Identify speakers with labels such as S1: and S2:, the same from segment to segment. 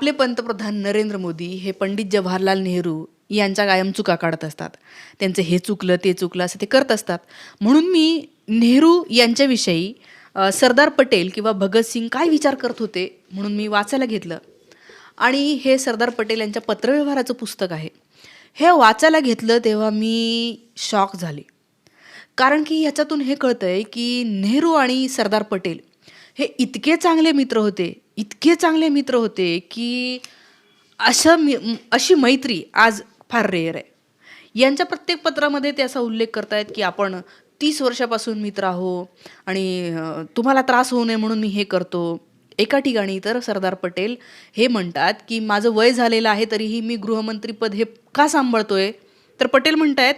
S1: आपले पंतप्रधान नरेंद्र मोदी हे पंडित जवाहरलाल नेहरू यांच्या कायम चुका काढत असतात. त्यांचं हे चुकलं ते चुकलं असं ते करत असतात. म्हणून मी नेहरू यांच्याविषयी सरदार पटेल किंवा भगतसिंग काय विचार करत होते म्हणून मी वाचायला घेतलं. आणि हे सरदार पटेल यांच्या पत्रव्यवहाराचं पुस्तक आहे. हे वाचायला घेतलं तेव्हा मी शॉक झाले. कारण की ह्याच्यातून हे कळतं आहे की नेहरू आणि सरदार पटेल हे इतके चांगले मित्र होते इतके चांगले मित्र होते की असं मी अशी मैत्री आज फार रेअर आहे. यांच्या प्रत्येक पत्रामध्ये ते असा उल्लेख करतायत की आपण तीस वर्षापासून मित्र आहो आणि तुम्हाला त्रास होऊ नये म्हणून मी हे करतो. एका ठिकाणी तर सरदार पटेल हे म्हणतात की माझं वय झालेलं आहे तरीही मी गृहमंत्रीपद हे का सांभाळतोय? तर पटेल म्हणत आहेत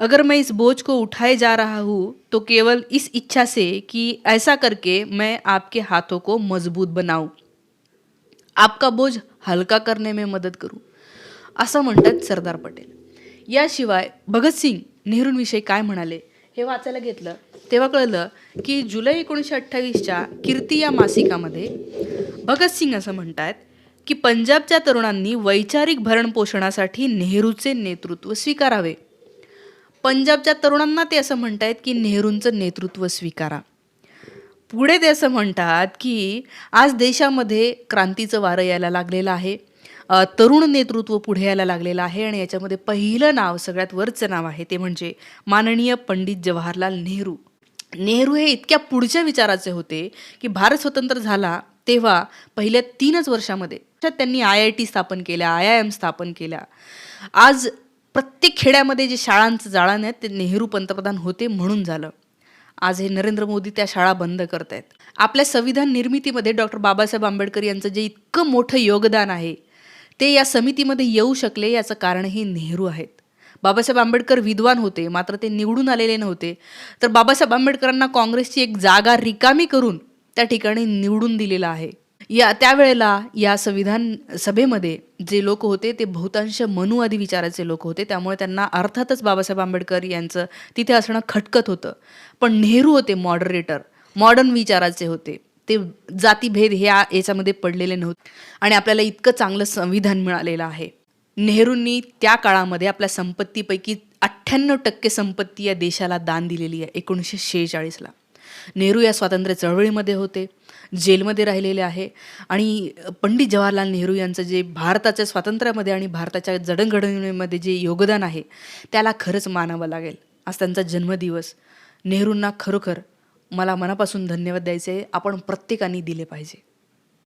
S1: अगर मैं इस बोझ को उठाए जा रहा हूँ तो केवल इस इच्छा से कि ऐसा करके मैं आपके हाथों को मजबूत बनाऊँ. आपका बोझ हलका करणे में मदत करू. असं म्हणतात सरदार पटेल. याशिवाय भगतसिंग नेहरूंविषयी काय म्हणाले हे वाचायला घेतलं. तेव्हा कळलं की जुलै एकोणीसशे अठ्ठावीसच्या कीर्ती या मासिकामध्ये भगतसिंग असं म्हणतात की पंजाबच्या तरुणांनी वैचारिक भरणपोषणासाठी नेहरूचे नेतृत्व स्वीकारावे. पंजाबच्या तरुणांना ते असं म्हणतायत की नेहरूंचं नेतृत्व स्वीकारा. पुढे ते असं म्हणतात की आज देशामध्ये क्रांतीचं वारं यायला लागलेलं आहे. तरुण नेतृत्व पुढे यायला लागलेलं आहे आणि याच्यामध्ये पहिलं नाव सगळ्यात वरचं नाव आहे ते म्हणजे माननीय पंडित जवाहरलाल नेहरू. नेहरू हे इतक्या पुढच्या विचाराचे होते की भारत स्वतंत्र झाला तेव्हा पहिल्या तीनच वर्षामध्ये त्यांनी आय आय टी स्थापन केल्या आय आय एम स्थापन केल्या. आज प्रत्येक खेड्यामध्ये जे शाळांचं जाळण आहे ते नेहरू पंतप्रधान होते म्हणून झालं. आज हे नरेंद्र मोदी त्या शाळा बंद करत आहेत आपल्या संविधान निर्मितीमध्ये डॉक्टर बाबासाहेब आंबेडकर यांचं जे इतकं मोठं योगदान आहे ते या समितीमध्ये येऊ शकले याचं कारण हे नेहरू आहेत. बाबासाहेब आंबेडकर विद्वान होते मात्र ते निवडून आलेले नव्हते. तर बाबासाहेब आंबेडकरांना काँग्रेसची एक जागा रिकामी करून त्या ठिकाणी निवडून दिलेलं आहे. या त्यावेळेला या संविधान सभेमध्ये जे लोक होते ते बहुतांश मनुवादी विचाराचे लोक होते. त्यामुळे त्यांना अर्थातच बाबासाहेब आंबेडकर यांचं तिथे असणं खटकत होतं. पण नेहरू होते मॉडरेटर मॉडर्न विचाराचे होते. ते जातीभेद हे याच्यामध्ये पडलेले नव्हते. आणि आपल्याला इतकं चांगलं संविधान मिळालेलं आहे. नेहरूंनी त्या काळामध्ये आपल्या संपत्तीपैकी अठ्ठ्याण्णव टक्के संपत्ती या देशाला दान दिलेली आहे एकोणीसशे शेहेचाळीसला. नेहरू या स्वातंत्र्य चळवळीमध्ये होते जेलमध्ये राहिलेले आहे. आणि पंडित जवाहरलाल नेहरू यांचं जे भारताच्या स्वातंत्र्यामध्ये आणि भारताच्या जडणघडणीमध्ये जे योगदान आहे त्याला खरंच मानावं लागेल. आज त्यांचा जन्मदिवस. नेहरूंना खरोखर मला मनापासून धन्यवाद द्यायचे आहे. आपण प्रत्येकाने दिले पाहिजे.